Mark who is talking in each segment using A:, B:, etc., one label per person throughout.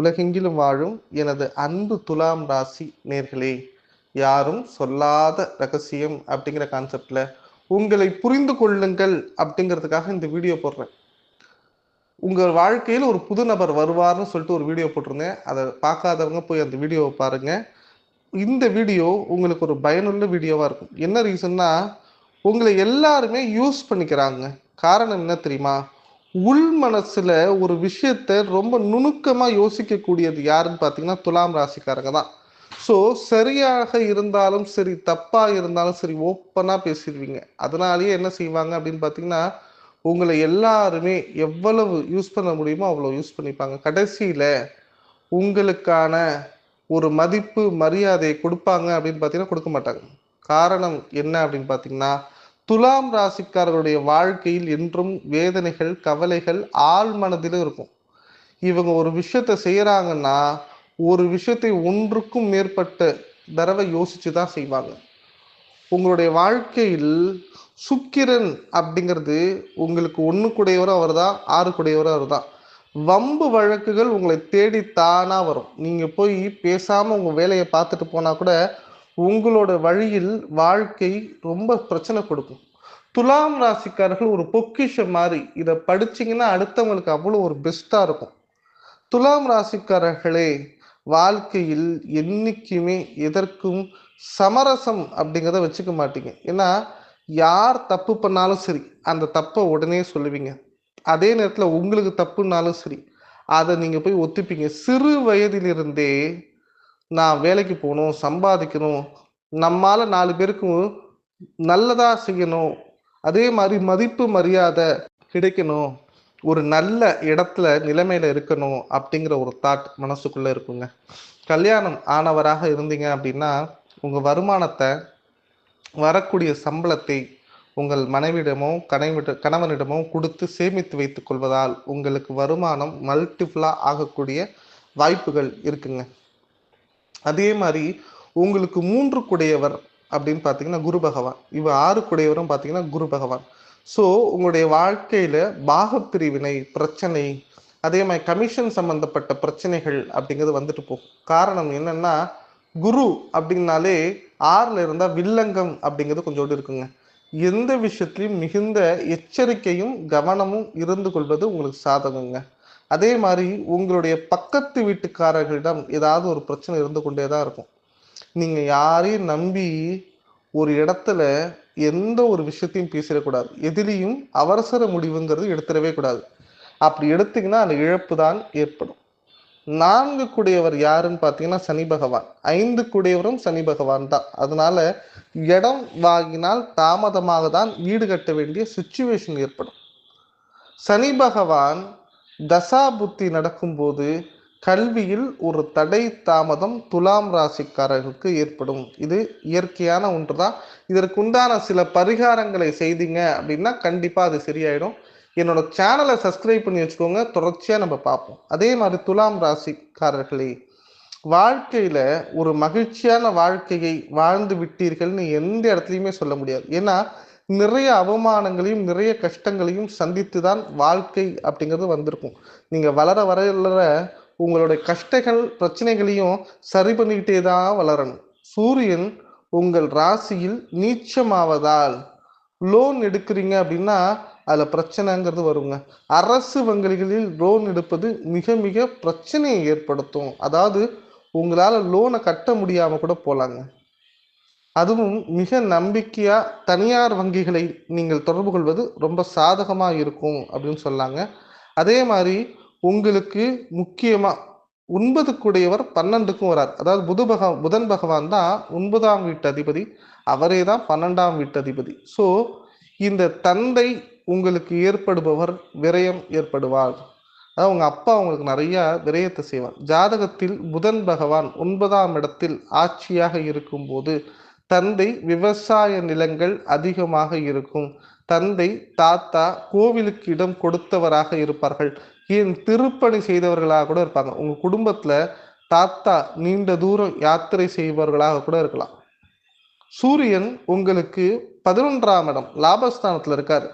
A: உலகெங்கிலும் வாழும் எனது அன்பு துலாம் ராசி நேர்களே யாரும் சொல்லாத ரகசியம் அப்படிங்கிற கான்செப்டில் உங்களை புரிந்து கொள்ளுங்கள் அப்படிங்கிறதுக்காக இந்த வீடியோ போடுறேன். உங்கள் வாழ்க்கையில் ஒரு புது நபர் வருவார்னு சொல்லிட்டு ஒரு வீடியோ போட்டிருந்தேன். அதை பார்க்காதவங்க போய் அந்த வீடியோவை பாருங்கள் இந்த வீடியோ உங்களுக்கு ஒரு பயனுள்ள வீடியோவாக இருக்கும். என்ன ரீசன்னா உங்களை எல்லாருமே யூஸ் பண்ணிக்கிறாங்க. காரணம் என்ன தெரியுமா? உள் மனசுல ஒரு விஷயத்த ரொம்ப நுணுக்கமா யோசிக்கக்கூடியது யாருன்னு பார்த்தீங்கன்னா துலாம் ராசிக்காரங்க தான். ஸோ சரியாக இருந்தாலும் சரி தப்பா இருந்தாலும் சரி ஓப்பனா பேசிடுவீங்க. அதனாலேயே என்ன செய்வாங்க அப்படின்னு பார்த்தீங்கன்னா உங்களை எல்லாருமே எவ்வளவு யூஸ் பண்ண முடியுமோ அவ்வளோ யூஸ் பண்ணிப்பாங்க. கடைசியில உங்களுக்கான ஒரு மதிப்பு மரியாதையை கொடுப்பாங்க அப்படின்னு பார்த்தீங்கன்னா கொடுக்க மாட்டாங்க. காரணம் என்ன அப்படின்னு பார்த்தீங்கன்னா துலாம் ராசிக்காரர்களுடைய வாழ்க்கையில் என்றும் வேதனைகள் கவலைகள் ஆள் மனதிலும் இருக்கும். இவங்க ஒரு விஷயத்த செய்கிறாங்கன்னா ஒரு விஷயத்தை ஒன்றுக்கும் மேற்பட்ட தடவை யோசிச்சு தான் செய்வாங்க. உங்களுடைய வாழ்க்கையில் சுக்கிரன் அப்படிங்கிறது உங்களுக்கு ஒன்று கூடையவரும் அவர் தான் ஆறு கூடையவரும் அவர் தான் வம்பு வழக்குகள் உங்களை தேடி தானா வரும். நீங்கள் போய் பேசாமல் உங்கள் வேலையை பார்த்துட்டு போனால் கூட உங்களோட வழியில் வாழ்க்கை ரொம்ப பிரச்சனை கொடுக்கும். துலாம் ராசிக்காரர்கள் ஒரு பொக்கிஷம் மாதிரி இதை படிச்சீங்கன்னா அடுத்தவங்களுக்கு அவ்வளோ ஒரு பெஸ்ட்டாக இருக்கும். துலாம் ராசிக்காரர்களே வாழ்க்கையில் என்றைக்குமே எதற்கும் சமரசம் அப்படிங்கிறத வச்சுக்க மாட்டீங்க. ஏன்னா யார் தப்பு பண்ணாலும் சரி அந்த தப்பை உடனே சொல்லுவீங்க. அதே நேரத்தில் உங்களுக்கு தப்புனாலும் சரி அதை நீங்கள் போய் ஒத்துப்பீங்க. சிறு வயதிலிருந்தே நான் வேலைக்கு போகணும் சம்பாதிக்கணும் நம்மால் நாலு பேருக்கும் நல்லதாக செய்யணும் அதே மாதிரி மதிப்பு மரியாதை கிடைக்கணும் ஒரு நல்ல இடத்துல நிலைமையில இருக்கணும் அப்படிங்கிற ஒரு தாட் மனசுக்குள்ள இருக்குங்க. கல்யாணம் ஆனவராக இருந்தீங்க அப்படின்னா உங்க வருமானத்தை வரக்கூடிய சம்பளத்தை உங்கள் மனைவிடமோ கணவிட கணவனிடமோ கொடுத்து சேமித்து வைத்துக் கொள்வதால் உங்களுக்கு வருமானம் மல்டிஃபுல்லாக ஆகக்கூடிய வாய்ப்புகள் இருக்குங்க. அதே மாதிரி உங்களுக்கு மூன்று குடையவர் அப்படின்னு பார்த்தீங்கன்னா குரு பகவான். இவ ஆறு குடையவரும் பார்த்தீங்கன்னா குரு பகவான். ஸோ உங்களுடைய வாழ்க்கையில பாகப்பிரிவினை பிரச்சனை அதே மாதிரி கமிஷன் சம்பந்தப்பட்ட பிரச்சனைகள் அப்படிங்கிறது வந்துட்டு போகும். காரணம் என்னன்னா குரு அப்படின்னாலே ஆறுல இருந்தா வில்லங்கம் அப்படிங்கிறது கொஞ்சோடு இருக்குங்க. எந்த விஷயத்திலையும் மிகுந்த எச்சரிக்கையும் கவனமும் இருந்து கொள்வது உங்களுக்கு சாதகங்க. அதே மாதிரி உங்களுடைய பக்கத்து வீட்டுக்காரர்களிடம் ஏதாவது ஒரு பிரச்சனை இருந்து கொண்டே தான் இருக்கும். நீங்கள் யாரையும் நம்பி ஒரு இடத்துல எந்த ஒரு விஷயத்தையும் பேசிடக்கூடாது. எதிலையும் அவசர முடிவுங்கிறது எடுத்துடவே கூடாது. அப்படி எடுத்தீங்கன்னா அந்த இழப்பு தான் ஏற்படும். நான்கு கூடியவர் யாருன்னு பார்த்தீங்கன்னா சனி பகவான். ஐந்து கூடியவரும் சனி பகவான் தான். அதனால இடம் வாங்கினால் தாமதமாக தான் வீடு கட்ட வேண்டிய சுச்சுவேஷன் ஏற்படும். சனி பகவான் தசா புத்தி நடக்கும்போது கல்வியில் ஒரு தடை தாமதம் துலாம் ராசிக்காரர்களுக்கு ஏற்படும். இது இயற்கையான ஒன்று தான் இதற்கு உண்டான சில பரிகாரங்களை செய்தீங்க அப்படின்னா கண்டிப்பாக அது சரியாயிடும். என்னோட சேனலை சப்ஸ்கிரைப் பண்ணி வச்சுக்கோங்க. தொடர்ச்சியாக நம்ம பார்ப்போம். அதே மாதிரி துலாம் ராசிக்காரர்களே வாழ்க்கையில் ஒரு மகிழ்ச்சியான வாழ்க்கையை வாழ்ந்து விட்டீர்கள்னு எந்த இடத்துலையுமே சொல்ல முடியாது. ஏன்னா நிறைய அவமானங்களையும் நிறைய கஷ்டங்களையும் சந்தித்து தான் வாழ்க்கை அப்படிங்கிறது வந்திருக்கும். நீங்கள் வளர வளர உங்களுடைய கஷ்டங்கள் பிரச்சனைகளையும் சரி பண்ணிக்கிட்டே தான் வளரணும். சூரியன் உங்கள் ராசியில் நீச்சமாவதால் லோன் எடுக்கிறீங்க அப்படின்னா அதில் பிரச்சனைங்கிறது வருங்க. அரசு வங்கிகளில் லோன் எடுப்பது மிக மிக பிரச்சனையை ஏற்படுத்தும். அதாவது உங்களால் லோனை கட்ட முடியாமல் கூட போகலாங்க அதுவும் மிக நம்பிக்கையா தனியார் வங்கிகளை நீங்கள் தொடர்பு கொள்வது ரொம்ப சாதகமா இருக்கும் அப்படின்னு சொல்லாங்க. அதே மாதிரி உங்களுக்கு முக்கியமா ஒன்பதுக்குடையவர் பன்னெண்டுக்கும் வரார். அதாவது புது பக புதன் பகவான் தான் ஒன்பதாம் வீட்டு அதிபதி அவரே தான் பன்னெண்டாம் வீட்டு அதிபதி. ஸோ இந்த தந்தை உங்களுக்கு ஏற்படுபவர் விரயம் ஏற்படுவார். அதாவது உங்க அப்பா உங்களுக்கு நிறைய விரயத்தை செய்வார். ஜாதகத்தில் புதன் பகவான் ஒன்பதாம் இடத்தில் ஆட்சியாக இருக்கும்போது தந்தை விவசாய நிலங்கள் அதிகமாக இருக்கும். தந்தை தாத்தா கோவிலுக்கு இடம் கொடுத்தவராக இருப்பார்கள். ஏன் திருப்பணி செய்தவர்களாக கூட இருப்பாங்க. உங்க குடும்பத்துல தாத்தா நீண்ட தூரம் யாத்திரை செய்பவர்களாக கூட இருக்கலாம். சூரியன் உங்களுக்கு பதினொன்றாம் இடம் லாபஸ்தானத்துல இருக்காரு.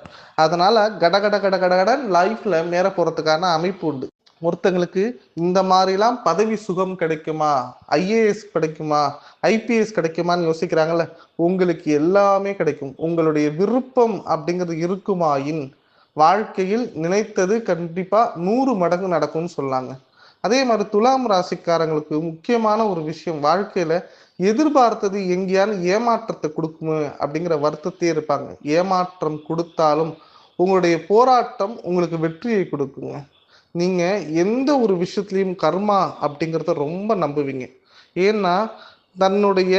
A: அதனால கட கட கட கட கடன் லைஃப்ல மேற போறதுக்கான அமைப்பு உண்டு. ஒருத்தங்களுக்கு இந்த மாதிரிலாம் பதவி சுகம் கிடைக்குமா? ஐஏஎஸ் கிடைக்குமா? ஐபிஎஸ் கிடைக்குமான்னு யோசிக்கிறாங்கல்ல. உங்களுக்கு எல்லாமே கிடைக்கும். உங்களுடைய விருப்பம் அப்படிங்கிறது இருக்குமாயின் வாழ்க்கையில் நினைத்தது கண்டிப்பாக நூறு மடங்கு நடக்கும்னு சொல்லாங்க அதே மாதிரி துலாம் ராசிக்காரங்களுக்கு முக்கியமான ஒரு விஷயம் வாழ்க்கையில எதிர்பார்த்தது எங்கேயானு ஏமாற்றத்தை கொடுக்குமோ அப்படிங்கிற வருத்தத்தையே இருப்பாங்க. ஏமாற்றம் கொடுத்தாலும் உங்களுடைய போராட்டம் உங்களுக்கு வெற்றியை கொடுக்குங்க. நீங்க எந்த ஒரு விஷயத்துலையும் கர்மா அப்படிங்கிறத ரொம்ப நம்புவீங்க. ஏன்னா தன்னுடைய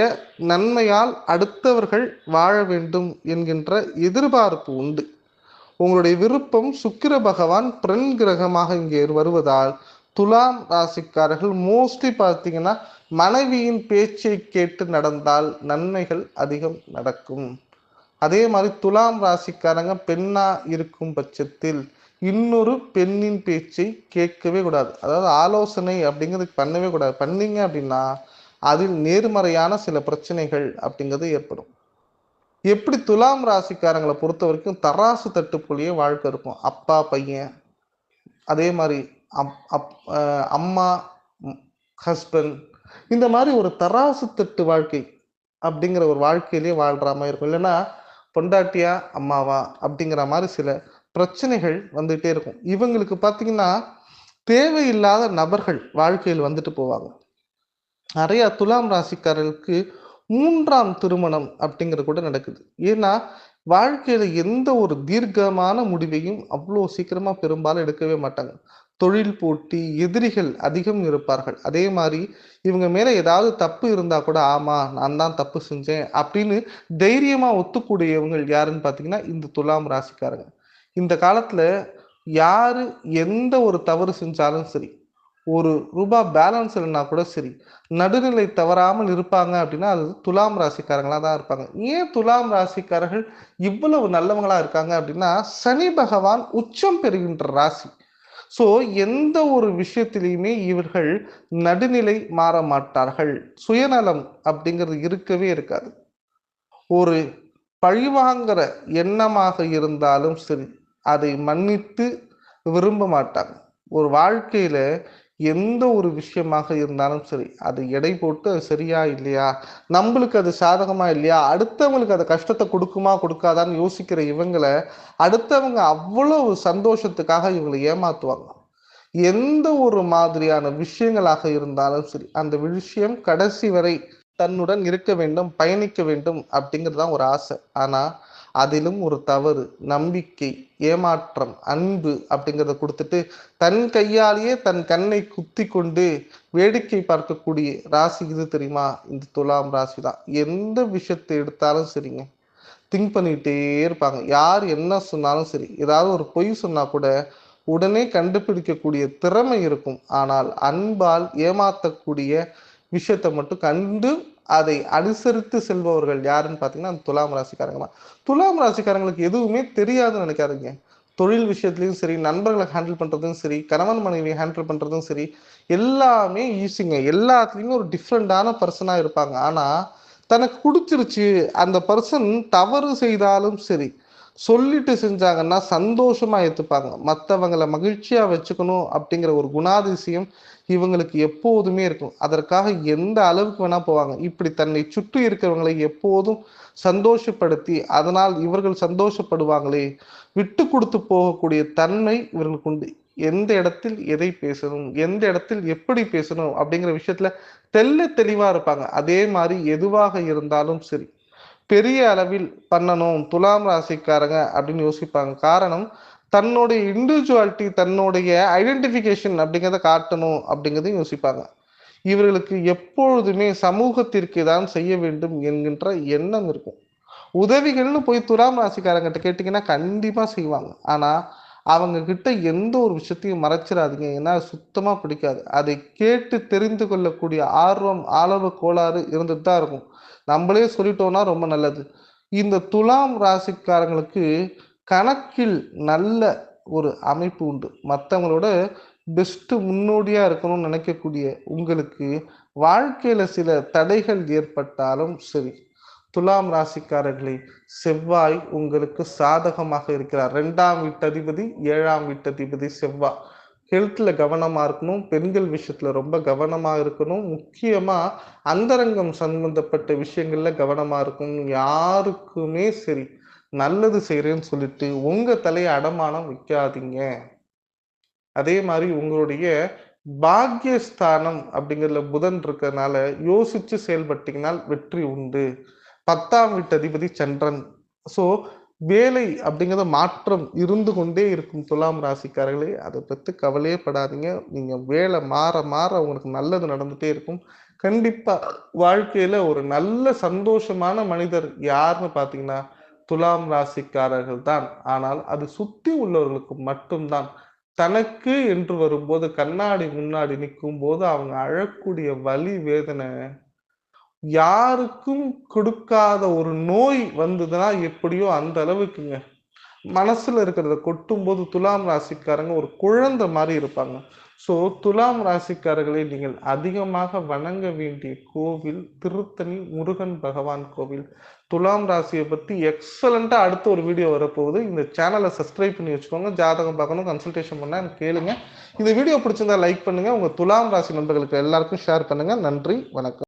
A: நன்மையால் அடுத்தவர்கள் வாழ வேண்டும் என்கின்ற எதிர்பார்ப்பு உண்டு. உங்களுடைய விருப்பம் சுக்கிர பகவான் பிரண் கிரகமாக இங்கே வருவதால் துலாம் ராசிக்காரர்கள் மோஸ்ட்லி பார்த்தீங்கன்னா மனைவியின் பேச்சை கேட்டு நடந்தால் நன்மைகள் அதிகம் நடக்கும். அதே மாதிரி துலாம் ராசிக்காரங்க பெண்ணா இருக்கும் பட்சத்தில் இன்னொரு பெண்ணின் பேச்சை கேட்கவே கூடாது. அதாவது ஆலோசனை அப்படிங்கிறது பண்ணவே கூடாது. பண்ணீங்க அப்படின்னா அதில் நேர்மறையான சில பிரச்சனைகள் அப்படிங்கிறது ஏற்படும். எப்படி துலாம் ராசிக்காரங்களை பொறுத்த வரைக்கும் தராசு தட்டுப்புள்ளியே வாழ்க்கை இருக்கும். அப்பா பையன் அதே மாதிரி அப் அப் அம்மா ஹஸ்பண்ட் இந்த மாதிரி ஒரு தராசு தட்டு வாழ்க்கை அப்படிங்கிற ஒரு வாழ்க்கையிலேயே வாழ்கிற மாதிரி இருக்கும். இல்லைன்னா பொண்டாட்டியா அம்மாவா அப்படிங்கிற மாதிரி சில பிரச்சனைகள் வந்துகிட்டே இருக்கும். இவங்களுக்கு பார்த்தீங்கன்னா தேவையில்லாத நபர்கள் வாழ்க்கையில் வந்துட்டு போவாங்க. நிறைய துலாம் ராசிக்காரர்களுக்கு மூன்றாம் திருமணம் அப்படிங்கிறது கூட நடக்குது. ஏன்னா வாழ்க்கையில எந்த ஒரு தீர்க்கமான முடிவையும் அவ்வளோ சீக்கிரமா பெரும்பாலும் எடுக்கவே மாட்டாங்க. தொழில் போட்டி எதிரிகள் அதிகம் இருப்பார்கள். அதே மாதிரி இவங்க மேல ஏதாவது தப்பு இருந்தா கூட ஆமா நான் தான் தப்பு செஞ்சேன் அப்படின்னு தைரியமா ஒத்துக்கூடியவங்க யாருன்னு பாத்தீங்கன்னா இந்த துலாம் ராசிக்காரங்க. இந்த காலத்துல யாரு எந்த ஒரு தவறு செஞ்சாலும் சரி ஒரு ரூபா பேலன்ஸ் இல்லைன்னா கூட சரி நடுநிலை தவறாமல் இருப்பாங்க அப்படின்னா அது துலாம் ராசிக்காரங்களாக தான் இருப்பாங்க. ஏன் துலாம் ராசிக்காரர்கள் இவ்வளவு நல்லவங்களாக இருக்காங்க அப்படின்னா சனி பகவான் உச்சம் பெறுகின்ற ராசி. ஸோ எந்த ஒரு விஷயத்திலையுமே இவர்கள் நடுநிலை மாற மாட்டார்கள். சுயநலம் அப்படிங்கிறது இருக்கவே இருக்காது. ஒரு பழிவாங்கிற எண்ணமாக இருந்தாலும் சரி அதை மன்னித்து விரும்ப மாட்டாங்க ஒரு வாழ்க்கையில எந்த ஒரு விஷயமாக இருந்தாலும் சரி அது எடை போட்டு அது சரியா இல்லையா? நம்மளுக்கு அது சாதகமா இல்லையா? அடுத்தவங்களுக்கு அது கஷ்டத்தை கொடுக்குமா கொடுக்காதான்னு யோசிக்கிற இவங்களை அடுத்தவங்க அவ்வளவு சந்தோஷத்துக்காக இவங்களை ஏமாத்துவாங்க. எந்த ஒரு மாதிரியான விஷயங்களாக இருந்தாலும் சரி அந்த விஷயம் கடைசி வரை தன்னுடன் இருக்க வேண்டும் பயணிக்க வேண்டும் அப்படிங்கிறது தான் ஒரு ஆசை. ஆனால் அதிலும் ஒரு தவறு நம்பிக்கை ஏமாற்றம் அன்பு அப்படிங்கிறத கொடுத்துட்டு தன் கையாலேயே தன் கண்ணை குத்தி கொண்டு வேடிக்கை பார்க்கக்கூடிய ராசி இது தெரியுமா? இந்த துலாம் ராசி தான். எந்த விஷயத்தை எடுத்தாலும் சரிங்க. திங்க் பண்ணிட்டே இருப்பாங்க. யார் என்ன சொன்னாலும் சரி. ஏதாவது ஒரு பொய் சொன்னா கூட உடனே கண்டுபிடிக்கக்கூடிய திறமை இருக்கும். ஆனால் அன்பால் ஏமாத்தக்கூடிய விஷயத்தை மட்டும் கண்டு அதை அனுசரித்து செல்பவர்கள் யாருன்னு பார்த்தீங்கன்னா அந்த துலாம் ராசிக்காரங்க தான். துலாம் ராசிக்காரங்களுக்கு எதுவுமே தெரியாதுன்னு நினைக்காதீங்க. தொழில் விஷயத்துலையும் சரி நண்பர்களை ஹேண்டில் பண்ணுறதும் சரி கணவன் மனைவியை ஹேண்டில் பண்ணுறதும் சரி எல்லாமே ஈஸிங்க எல்லாத்துலேயுமே ஒரு டிஃப்ரெண்டான பர்சனாக இருப்பாங்க. ஆனால் தனக்கு பிடிச்சிருச்சு அந்த பர்சன் தவறு செய்தாலும் சரி சொல்லிட்டு செஞ்சாங்கன்னா சந்தோஷமா ஏற்றுப்பாங்க மற்றவங்களை மகிழ்ச்சியா வச்சுக்கணும் அப்படிங்கிற ஒரு குணாதிசயம் இவங்களுக்கு எப்போதுமே இருக்கும். அதற்காக எந்த அளவுக்கு வேணா போவாங்க. இப்படி தன்னை சுற்றி இருக்கிறவங்களை எப்போதும் சந்தோஷப்படுத்தி அதனால் இவர்கள் சந்தோஷப்படுவாங்களே விட்டு கொடுத்து போகக்கூடிய தன்மை இவர்களுக்கு உண்டு. எந்த இடத்தில் எதை பேசணும் எந்த இடத்தில் எப்படி பேசணும் அப்படிங்கிற விஷயத்துல தெல்ல தெளிவா இருப்பாங்க. அதே மாதிரி எதுவாக இருந்தாலும் சரி. பெரிய அளவில் பண்ணணும் துலாம் ராசிக்காரங்க அப்படின்னு யோசிப்பாங்க. காரணம் தன்னுடைய இண்டிவிஜுவாலிட்டி தன்னுடைய ஐடென்டிஃபிகேஷன் அப்படிங்கிறத காட்டணும் அப்படிங்கிறதையும் யோசிப்பாங்க. இவர்களுக்கு எப்பொழுதுமே சமூகத்திற்கு தான் செய்ய வேண்டும் என்கின்ற எண்ணம் இருக்கும். உதவிகள்னு போய் துலாம் ராசிக்காரங்கிட்ட கேட்டிங்கன்னா கண்டிப்பாக செய்வாங்க. ஆனால் அவங்க கிட்ட எந்த ஒரு விஷயத்தையும் மறைச்சிடாதீங்க. ஏன்னா சுத்தமாக பிடிக்காது. அதை கேட்டு தெரிந்து கொள்ளக்கூடிய ஆர்வம் ஆளவு கோளாறு இருந்துட்டு தான் இருக்கும். நம்மளே சொல்லிட்டோம்னா ரொம்ப நல்லது. இந்த துலாம் ராசிக்காரங்களுக்கு கணக்கில் நல்ல ஒரு அமைப்பு உண்டு. மற்றவங்களோட பெஸ்ட்டு முன்னோடியாக இருக்கணும்னு நினைக்கக்கூடிய உங்களுக்கு வாழ்க்கையில் சில தடைகள் ஏற்பட்டாலும் சரி. துலாம் ராசிக்காரர்களே செவ்வாய் உங்களுக்கு சாதகமாக இருக்கிறார். ரெண்டாம் வீட்டதிபதி ஏழாம் வீட்டதிபதி செவ்வாய் ஹெல்த்தில் கவனமாக இருக்கணும். பெண்கள் விஷயத்தில் ரொம்ப கவனமாக இருக்கணும். முக்கியமாக அந்தரங்கம் சம்பந்தப்பட்ட விஷயங்களில் கவனமாக இருக்கணும். யாருக்குமே சரி நல்லது செய்கிறேன்னு சொல்லிட்டு உங்கள் தலையை அடமானம் வைக்காதீங்க. அதே மாதிரி உங்களுடைய பாக்கியஸ்தானம் அப்படிங்கிறதுல புதன் இருக்கிறதுனால யோசித்து செயல்பட்டீங்கன்னால் வெற்றி உண்டு. பத்தாம் வீட்டு அதிபதி சந்திரன். ஸோ வேலை அப்படிங்கிறத மாற்றம் இருந்து கொண்டே இருக்கும் துலாம் ராசிக்காரர்களே அதை பற்றி கவலையே படாதீங்க. நீங்கள் வேலை மாற மாற உங்களுக்கு நல்லது நடந்துகிட்டே இருக்கும். கண்டிப்பாக வாழ்க்கையில் ஒரு நல்ல சந்தோஷமான மனிதர் யாருன்னு பார்த்தீங்கன்னா துலாம் ராசிக்காரர்கள் தான். ஆனால் அது சுற்றி உள்ளவர்களுக்கு மட்டும்தான். தனக்கு என்று வரும்போது கண்ணாடி முன்னாடி நிற்கும் போது அவங்க அழக்கூடிய வலி வேதனை யாருக்கும் கொடுக்காத ஒரு நோய் வந்ததுன்னா எப்படியோ அந்த அளவுக்குங்க. மனசுல இருக்கிறத கொட்டும் போது துலாம் ராசிக்காரங்க ஒரு குழந்தை மாதிரி இருப்பாங்க. ஸோ துலாம் ராசிக்காரர்களை நீங்கள் அதிகமாக வணங்க வேண்டிய கோவில் திருத்தணி முருகன் பகவான் கோவில். துலாம் ராசியை பற்றி எக்ஸலண்ட்டாக அடுத்த ஒரு வீடியோ வரப்போகுது. இந்த சேனலை சப்ஸ்கிரைப் பண்ணி வச்சுக்கோங்க. ஜாதகம் பார்க்கணும் கன்சல்டேஷன் பண்ணால் எனக்கு கேளுங்க. இந்த வீடியோ பிடிச்சிருந்தா லைக் பண்ணுங்கள் உங்கள் துலாம் ராசி நண்பர்களுக்கு எல்லாருக்கும் ஷேர் பண்ணுங்கள் நன்றி வணக்கம்.